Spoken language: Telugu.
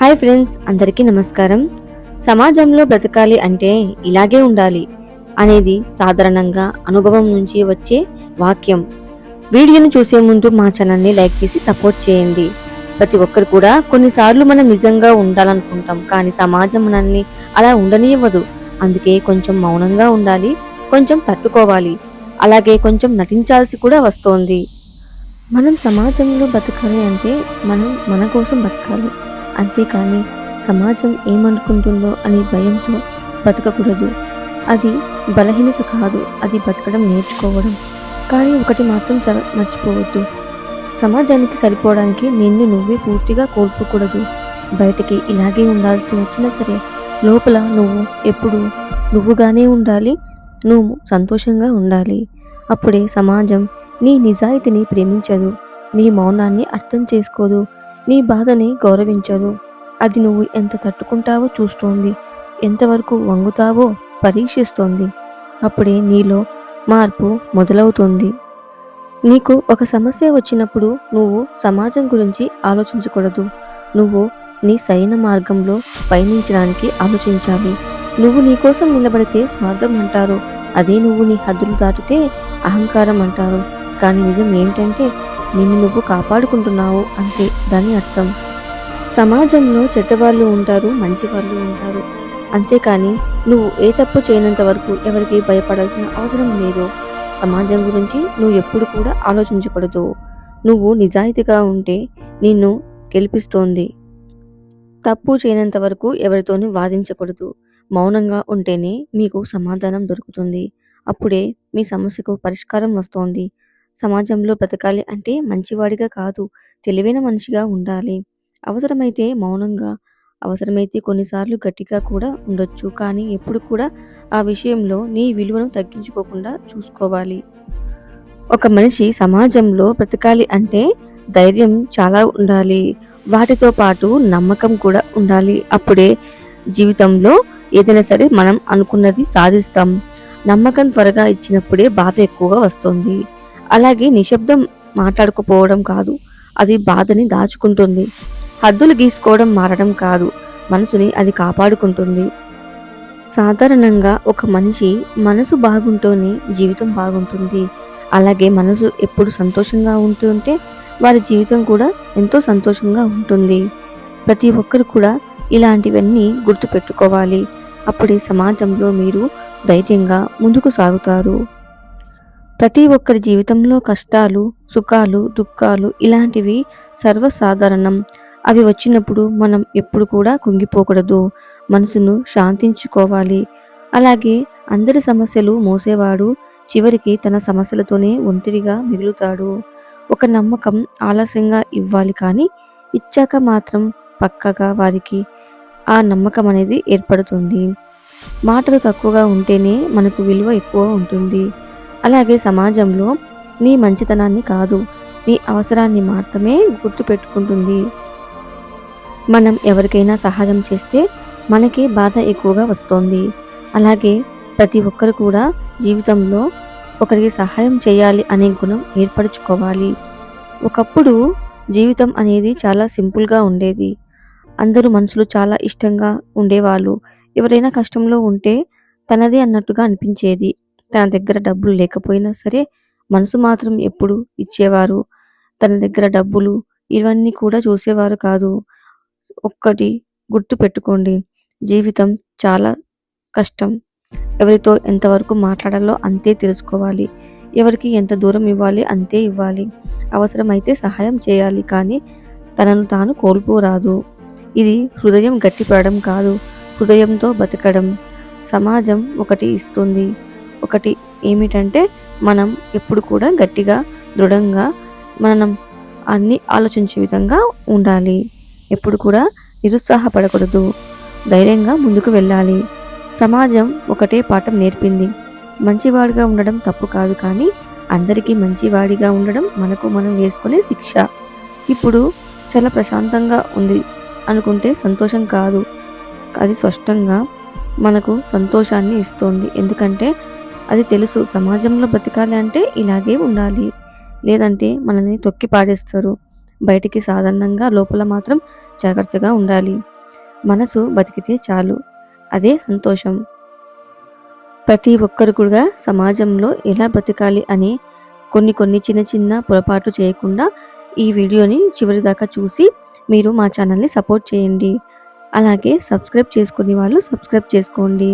హాయ్ ఫ్రెండ్స్ అందరికీ నమస్కారం. సమాజంలో బ్రతకాలి అంటే ఇలాగే ఉండాలి అనేది సాధారణంగా అనుభవం నుంచి వచ్చే వాక్యం. వీడియోను చూసే ముందు మా ఛానల్ని లైక్ చేసి సపోర్ట్ చేయండి. ప్రతి ఒక్కరు కూడా కొన్నిసార్లు మనం నిజంగా ఉండాలనుకుంటాం కానీ సమాజం మనల్ని అలా ఉండనివ్వదు అందుకే కొంచెం మౌనంగా ఉండాలి కొంచెం తట్టుకోవాలి. అలాగే కొంచెం నటించాల్సి కూడా వస్తోంది. మనం సమాజంలో బతకాలి అంటే మనం మన కోసం బతకాలి అంతేకాని సమాజం ఏమనుకుంటుందో అనే భయంతో బతకకూడదు. అది బలహీనత కాదు అది బతకడం నేర్చుకోవడం. కానీ ఒకటి మాత్రం చ- మర్చిపోవద్దు. సమాజానికి సరిపోవడానికి నిన్ను నువ్వే పూర్తిగా కోల్పోకూడదు. బయటికి ఇలాగే ఉండాల్సి వచ్చినా సరే లోపల నువ్వు ఎప్పుడు నువ్వుగానే ఉండాలి నువ్వు సంతోషంగా ఉండాలి. అప్పుడే సమాజం నీ నిజాయితీని ప్రేమించదు నీ మౌనాన్ని అర్థం చేసుకోదు. నీ బాధని గౌరవించదు. అది నువ్వు ఎంత తట్టుకుంటావో చూస్తోంది. ఎంతవరకు వంగుతావో పరీక్షిస్తోంది. అప్పుడే నీలో మార్పు మొదలవుతుంది. నీకు ఒక సమస్య వచ్చినప్పుడు నువ్వు సమాజం గురించి ఆలోచించకూడదు. నువ్వు నీ సైన మార్గంలో పయనించడానికి ఆలోచించాలి. నువ్వు నీ కోసం నిలబడితే స్వార్థం అంటారు. అదే నువ్వు నీ హద్దులు దాటితే అహంకారం అంటారు. కానీ నిజం ఏంటంటే నిన్ను నువ్వు కాపాడుకుంటున్నావు అంతే దాని అర్థం. సమాజంలో చెడ్డవాళ్ళు ఉంటారు మంచి వాళ్ళు ఉంటారు. అంతేకాని నువ్వు ఏ తప్పు చేయనంత వరకు ఎవరికి భయపడాల్సిన అవసరం లేదు. సమాజం గురించి నువ్వు ఎప్పుడు కూడా ఆలోచించకూడదు. నువ్వు నిజాయితీగా ఉంటే నిన్ను గెలిపిస్తోంది. తప్పు చేయనంత వరకు ఎవరితోనూ వాదించకూడదు. మౌనంగా ఉంటేనే మీకు సమాధానం దొరుకుతుంది. అప్పుడే మీ సమస్యకు పరిష్కారం వస్తోంది. సమాజంలో బ్రతకాలి అంటే మంచివాడిగా కాదు తెలివైన మనిషిగా ఉండాలి. అవసరమైతే మౌనంగా అవసరమైతే కొన్నిసార్లు గట్టిగా కూడా ఉండొచ్చు. కానీ ఎప్పుడు కూడా ఆ విషయంలో నీ విలువను తగ్గించుకోకుండా చూసుకోవాలి. ఒక మనిషి సమాజంలో బ్రతకాలి అంటే ధైర్యం చాలా ఉండాలి. వాటితో పాటు నమ్మకం కూడా ఉండాలి. అప్పుడే జీవితంలో ఏదైనా సరే మనం అనుకున్నది సాధిస్తాం. నమ్మకం త్వరగా ఇచ్చినప్పుడే బాధ ఎక్కువగా వస్తుంది. అలాగే నిశ్శబ్దం మాట్లాడుకోపోవడం కాదు. అది బాధని దాచుకుంటుంది. హద్దులు గీసుకోవడం మారడం కాదు. మనసుని అది కాపాడుకుంటుంది. సాధారణంగా ఒక మనిషి మనసు బాగుంటూనే జీవితం బాగుంటుంది. అలాగే మనసు ఎప్పుడు సంతోషంగా ఉంటుంటే వారి జీవితం కూడా ఎంతో సంతోషంగా ఉంటుంది. ప్రతి ఒక్కరు కూడా ఇలాంటివన్నీ గుర్తుపెట్టుకోవాలి. అప్పుడే సమాజంలో మీరు ధైర్యంగా ముందుకు సాగుతారు. ప్రతి ఒక్కరి జీవితంలో కష్టాలు సుఖాలు దుఃఖాలు ఇలాంటివి సర్వసాధారణం. అవి వచ్చినప్పుడు మనం ఎప్పుడు కూడా కుంగిపోకూడదు. మనసును శాంతించుకోవాలి. అలాగే అందరి సమస్యలు మోసేవాడు చివరికి తన సమస్యలతోనే ఒంటరిగా మిగులుతాడు. ఒక నమ్మకం ఆలస్యంగా ఇవ్వాలి కానీ ఇచ్చాక మాత్రం పక్కగా వారికి ఆ నమ్మకం అనేది ఏర్పడుతుంది. మాటలు తక్కువగా ఉంటేనే మనకు విలువ ఎక్కువ ఉంటుంది. అలాగే సమాజంలో నీ మంచితనాన్ని కాదు నీ అవసరాన్ని మాత్రమే గుర్తుపెట్టుకుంటుంది. మనం ఎవరికైనా సహాయం చేస్తే మనకి బాధ ఎక్కువగా వస్తుంది. అలాగే ప్రతి ఒక్కరు కూడా జీవితంలో ఒకరికి సహాయం చేయాలి అనే గుణం ఏర్పరచుకోవాలి. ఒకప్పుడు జీవితం అనేది చాలా సింపుల్గా ఉండేది. అందరూ మనుషులు చాలా ఇష్టంగా ఉండేవాళ్ళు. ఎవరైనా కష్టంలో ఉంటే తనదే అన్నట్టుగా అనిపించేది. తన దగ్గర డబ్బులు లేకపోయినా సరే మనసు మాత్రం ఎప్పుడు ఇచ్చేవారు. తన దగ్గర డబ్బులు ఇవన్నీ కూడా చూసేవారు కాదు. ఒక్కటి గుర్తు పెట్టుకోండి జీవితం చాలా కష్టం. ఎవరితో ఎంతవరకు మాట్లాడాలో అంతే తెలుసుకోవాలి. ఎవరికి ఎంత దూరం ఇవ్వాలి అంతే ఇవ్వాలి. అవసరమైతే సహాయం చేయాలి కానీ తనను తాను కోల్పోరాదు. ఇది హృదయం గట్టిపడడం కాదు హృదయంతో బతకడం. సమాజం ఒకటి ఇస్తుంది. ఒకటి ఏమిటంటే మనం ఎప్పుడు కూడా గట్టిగా దృఢంగా మనం అన్ని ఆలోచించే విధంగా ఉండాలి. ఎప్పుడు కూడా నిరుత్సాహపడకూడదు. ధైర్యంగా ముందుకు వెళ్ళాలి. సమాజం ఒకటే పాఠం నేర్పింది. మంచివాడిగా ఉండడం తప్పు కాదు కానీ అందరికీ మంచివాడిగా ఉండడం మనకు మనం వేసుకునే శిక్ష. ఇప్పుడు చాలా ప్రశాంతంగా ఉంది అనుకుంటే సంతోషం కాదు. అది స్పష్టంగా మనకు సంతోషాన్ని ఇస్తుంది. ఎందుకంటే అది తెలుసు. సమాజంలో బతకాలి అంటే ఇలాగే ఉండాలి. లేదంటే మనల్ని తొక్కి పాడేస్తారు బయటికి సాధారణంగా లోపల మాత్రం జాగ్రత్తగా ఉండాలి. మనసు బతికితే చాలు. అదే సంతోషం. ప్రతి ఒక్కరు కూడా సమాజంలో ఎలా బతకాలి అని కొన్ని కొన్ని చిన్న చిన్న పొరపాట్లు చేయకుండా ఈ వీడియోని చివరి దాకా చూసి మీరు మా ఛానల్ని సపోర్ట్ చేయండి. అలాగే సబ్స్క్రైబ్ చేసుకునే వాళ్ళు సబ్స్క్రైబ్ చేసుకోండి.